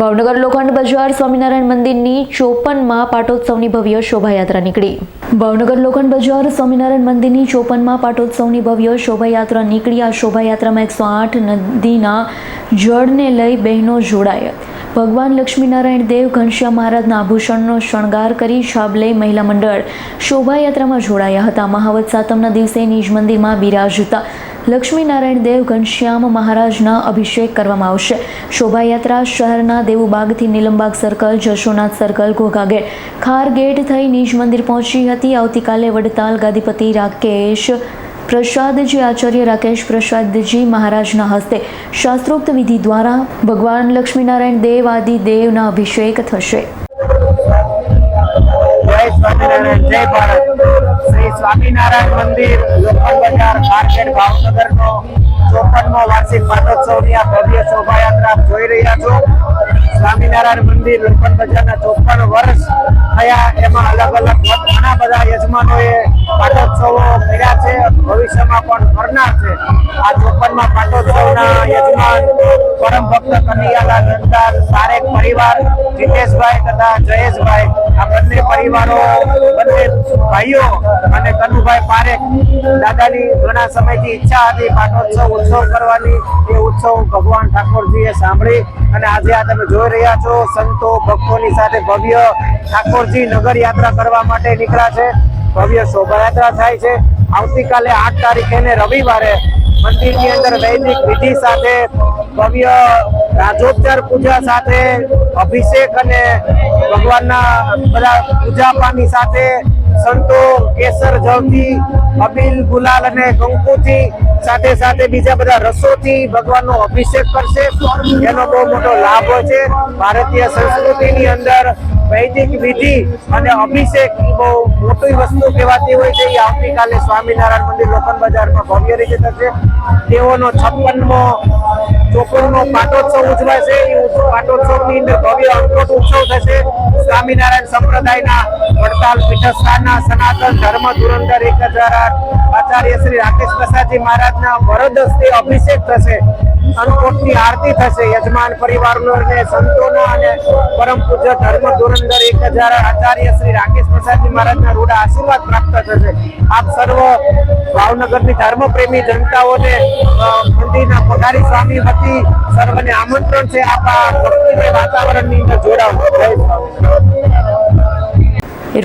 ભાવનગર લોખંડ બજાર સ્વામિનારાયણ મંદિરની ચોપનમાં પાટોત્સવની ભવ્ય શોભાયાત્રા નીકળી. ભાવનગર લોખંડ બજાર સ્વામિનારાયણ મંદિરની ચોપનમાં પાટોત્સવની ભવ્ય શોભાયાત્રા નીકળી. આ શોભાયાત્રામાં એકસો આઠ નદીના જળને લઈ બહેનો જોડાયા. ભગવાન લક્ષ્મીનારાયણ દેવ ઘનશ્યામ મહારાજના આભૂષણનો શણગાર કરી લઈ મહિલા મંડળ શોભાયાત્રામાં જોડાયા હતા. મહાવત સાતમના દિવસે નિજ મંદિરમાં બિરાજતા લક્ષ્મીનારાયણ દેવ ઘનશ્યામ મહારાજના અભિષેક કરવામાં આવશે. શોભાયાત્રા શહેરના દેવુબાગથી Nilambag circle, Jashonath circle Ghogha gate Khar gate થઈ નિજ મંદિર પહોંચી હતી. આવતીકાલે વડતાલ ગાદીપતિ રાકેશ પ્રસાદજી આચાર્ય રાકેશ પ્રસાદજી મહારાજના હસ્તે શાસ્ત્રોક્ત વિધિ દ્વારા ભગવાન લક્ષ્મીનારાયણ દેવ આદિ દેવના અભિષેક થશે. જય સ્વામિનારાયણ, જય ભારત સ્વામિનારાયણ મંદિર લોકલ બજાર માર્કેટ ભાવનગરનો ચોપનમો વાર્ષિક પાટોત્સવની આ ભવ્ય શોભાયાત્રા જોઈ રહ્યા છો. સ્વામિનારાયણ મંદિર લોકલ બજારના ચોપન વર્ષ થયા. એમાં અલગ અલગ ઘણા બધા યજમાનોએ પાટોત્સવો કર્યા છે. ભવિષ્યમાં પણ કરનાર છે. આ ચોપનમાં પાટોત્સવના યજમાન પરમ ભક્ત કનૈયાલાલ નંદાલ સારેક પરિવાર, જીતેશભાઈ તથા જયેશભાઈ. આ બંને પરિવારો, બંને ભાઈઓ અને કનુભાઈ પારેખ દાદાની ઘણા સમયથી ઈચ્છા હતી પાટોત્સવ ઉત્સવ કરવાની. એ ઉત્સવ ભગવાન ઠાકોરજીએ સાંભળી અને આજે આ તમે જોઈ રહ્યા છો, સંતો ભક્તોની સાથે ભવ્ય ઠાકોરજી નગર યાત્રા કરવા માટે નીકળ્યા છે. ભવ્ય શોભાયાત્રા થાય છે. આવતીકાલે આઠ તારીખે ને રવિવારે મંદિરની અંદર વૈદિક વિધિ સાથે ભવ્ય રાજોપચાર પૂજા સાથે અભિષેક અને ભગવાનના બધા પૂજા પાની સાથે સંતો કેસર જવથી, અબીલ ગુલાલ અને કંકુથી સાથે સાથે બીજા બધા રસોથી ભગવાનનો અભિષેક કરશે. એનો બહુ મોટો લાભ છે. ભારતીય સંસ્કૃતિની અંદર વૈદિક વિધિ અને અભિષેક બહુ મોટી વસ્તુ કહેવાતી હોય છે. એ આવતીકાલે સ્વામિનારાયણ મંદિર લોખંડ બજારમાં ભવ્ય રીતે થશે. તેઓનો છપ્પનમો, ચોપનમો પાટોત્સવ ઉજવાશે. એ પાટોત્સવની અંદર ભવ્ય અંકોટ ઉત્સવ થશે. સ્વામિનારાયણ સંપ્રદાયના વડતાલ પીઠસ્થાનના સનાતન ધર્મ ધુરંધર એક હજાર આચાર્ય શ્રી રાકેશ પ્રસાદજી મહારાજના વરદ હસ્તે અભિષેક થશે. અંકોટની આરતી થશે. યજમાન પરિવારનો અને સંતોનો અને પરમ પૂજ્ય ધર્મ ધુરંધર એક હજાર આચાર્ય શ્રી રાકેશ પ્રસાદજી મહારાજના રૂડા આશીર્વાદ પ્રાપ્ત થશે. આપ સર્વ ભાવનગરની ધર્મપ્રેમી જનતાઓને મંદિરના પગારી સ્વામી વતી સર્વને આમંત્રણ છે. આપ આ ભક્તિમય